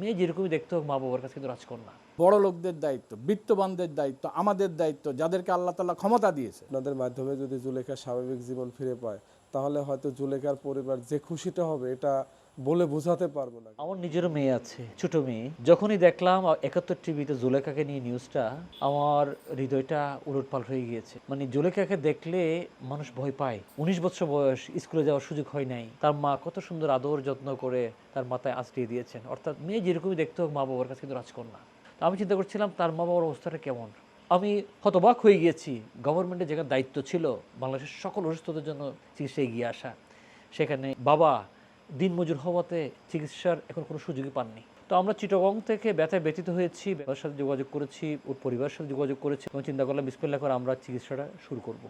মেয়ে যেরকমই দেখতে হোক মা বাবার কাছে কিন্তু রাজকন্যা। বড় লোকদের দায়িত্ব বৃত্তবানদের দায়িত্ব আমাদের দায়িত্ব যাদেরকে আল্লাহ তালা ক্ষমতা দিয়েছে। আপনাদের মাধ্যমে যদি জুলেখা স্বাভাবিক জীবন ফিরে পায় তাহলে হয়তো জুলেখার পরিবার যে খুশিটা হবে এটা বলে বোঝাতে পারব না। আমার নিজেরও মেয়ে আছে, ছোট মেয়ে। যখনই দেখলাম একাত্তর টিভিতে জুলেখাকে নিয়ে নিউজটা আমার হৃদয়টা উলটপাল হয়ে গিয়েছে। মানে জুলেখাকে দেখলে মানুষ ভয় পায়। উনিশ বছর বয়স, স্কুলে যাওয়ার সুযোগ হয় নাই। তার মা কত সুন্দর আদর যত্ন করে তার মাথায় আঁচড়িয়ে দিয়েছেন। অর্থাৎ মেয়ে যেরকমই দেখতে হোক মা বাবার কাছে কিন্তু রাজকন্যা। আমি চিন্তা করছিলাম, তার মা বাবার অবস্থাটা কেমন? আমি হতবাক হয়ে গিয়েছি। গভর্নমেন্টের যেখানে দায়িত্ব ছিল, বাংলাদেশের সকল অসুস্থতার জন্য চিকিৎসা এগিয়ে আসা। সেখানে বাবা দিনমজুর হওয়াতে চিকিৎসার এখন কোনো সুযোগই পাননি। তো আমরা চিটগং থেকে ব্যথায় ব্যতীত হয়েছি ব্যবসার সাথে যোগাযোগ করেছি, ওর পরিবারের সাথে যোগাযোগ করেছি। এবং চিন্তা করলাম বিসমিল্লা করে আমরা চিকিৎসাটা শুরু করব।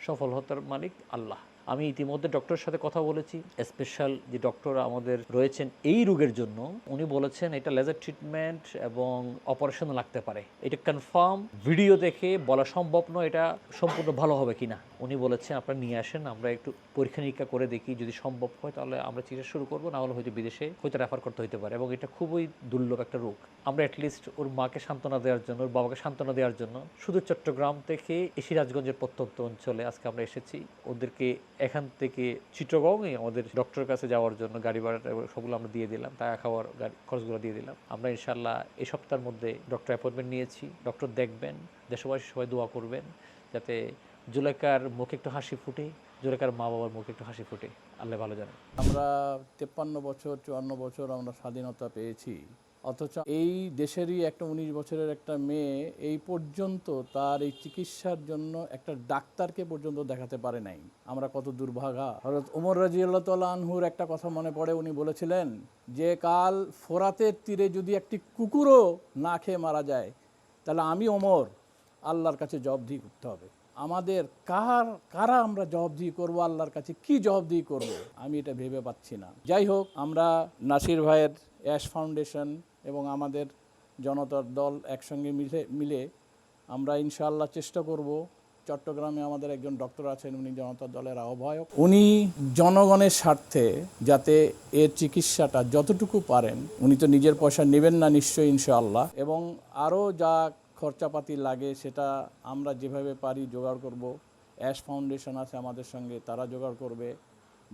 সফল হতার মালিক আল্লাহ। আমি ইতিমধ্যে ডক্টরের সাথে কথা বলেছি, স্পেশাল যে ডক্টর আমাদের রয়েছেন এই রোগের জন্য, উনি বলেছেন এটা লেজার ট্রিটমেন্ট এবং অপারেশন লাগতে পারে। এটা কনফার্ম, ভিডিও দেখে বলা সম্ভব নয় এটা সম্পূর্ণ ভালো হবে কিনা। উনি বলেছেন, আপনারা নিয়ে আসেন, আমরা একটু পরীক্ষা নিরীক্ষা করে দেখি, যদি সম্ভব হয় তাহলে আমরা চিকিৎসা শুরু করব, না হলে হয়তো বিদেশে হয়তো রেফার করতে হতে পারে এবং এটা খুবই দুর্লভ একটা রোগ। আমরা অ্যাটলিস্ট ওর মাকে সান্ত্বনা দেওয়ার জন্য, ওর বাবাকে সান্ত্বনা দেওয়ার জন্য, শুধু চট্টগ্রাম থেকে এই সিরাজগঞ্জের প্রত্যন্ত অঞ্চলে আজকে আমরা এসেছি। ওদেরকে এখান থেকে চিটগংয়ে আমাদের ডক্টরের কাছে যাওয়ার জন্য গাড়ি ভাড়াটা সবগুলো আমরা দিয়ে দিলাম, টাকা খাওয়ার গাড়ি খরচগুলো দিয়ে দিলাম। আমরা ইনশাল্লাহ এই সপ্তাহের মধ্যে ডক্টর অ্যাপয়েন্টমেন্ট নিয়েছি ডক্টর দেখবেন, দেশবাসী সবাই দোয়া করবেন যাতে জুলেকার মুখে একটু হাসি ফুটে জুলেকার মা বাবার মুখে একটু হাসি ফুটে। আল্লাহ ভালো জানে আমরা তেপ্পান্ন বছর, চুয়ান্ন বছর আমরা স্বাধীনতা পেয়েছি। অথচ এই দেশেরই একটা উনিশ বছরের একটা মেয়ে এই পর্যন্ত তার এই চিকিৎসার জন্য একটা ডাক্তারকে পর্যন্ত দেখাতে পারে নাই। আমরা কত দুর্ভাগা। হজরত উমর রাজিয়াল্লাহ তাল্লাহ আনহুর একটা কথা মনে পড়ে, উনি বলেছিলেন, যে কাল ফোরাতের তীরে যদি একটি কুকুরও না খেয়ে মারা যায়, তাহলে আমি ওমর, আল্লাহর কাছে জবাবদিহি করতে হবে। আমাদের কার, কারা আমরা জবাবদিহি করব, আল্লাহর কাছে কি জবাবদিহি করব, আমি এটা ভেবে পাচ্ছি না। যাই হোক, আমরা নাসির ভাইয়ের অ্যাশ ফাউন্ডেশন এবং আমাদের জনতার দল একসঙ্গে মিলে মিলে আমরা ইনশাআল্লাহ চেষ্টা করব। চট্টগ্রামে আমাদের একজন ডক্টর আছেন, উনি জনতা দলের আহ্বায়ক। উনি জনগণের স্বার্থে যাতে এর চিকিৎসাটা যতটুকু পারেন, উনি তো নিজের পয়সা নেবেন না নিশ্চয়ই ইনশাআল্লাহ। এবং আরও যা খরচাপাতি লাগে, সেটা আমরা যেভাবে পারি জোগাড় করব। অ্যাশ ফাউন্ডেশন আছে আমাদের সঙ্গে, তারা জোগাড় করবে।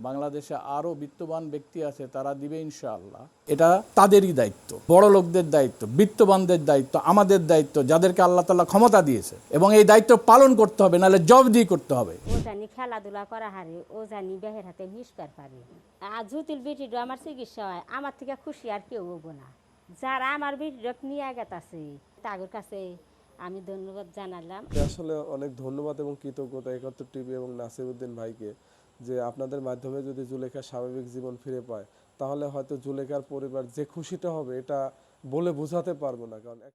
বাংলাদেশে আরও বিত্তবান ব্যক্তি আছে, তারা দিবে ইনশাআল্লাহ। এটা তাদেরই দায়িত্ব, বড় লোকদের দায়িত্ব, বিত্তবানদের দায়িত্ব, আমাদের দায়িত্ব, যাদেরকে আল্লাহ তাল্লাহ ক্ষমতা দিয়েছে। এবং এই দায়িত্ব পালন করতে হবে, নাহলে জবদি করতে হবে। ও জানি খেলাধুলা করা হারে, ও জানি বেহের হাতে পারে। আর জুতিল বেটিটা আমার চিকিৎসা হয়, আমার থেকে খুশি আর কেউ হব না। যারা আমার বেটিরক নিয়ে গেতাছে তাদের কাছে আমি ধন্যবাদ জানালাম। আসলে অনেক ধন্যবাদ এবং কৃতজ্ঞতা একাত্তর টিভি এবং নাসিরউদ্দিন ভাইকে যে আপনাদের মাধ্যমে যদি জুলেখা স্বাভাবিক জীবন ফিরে পায়, তাহলে হয়তো জুলেখার পরিবার যে খুশিটা হবে এটা বলে বোঝাতে পারব না, কারণ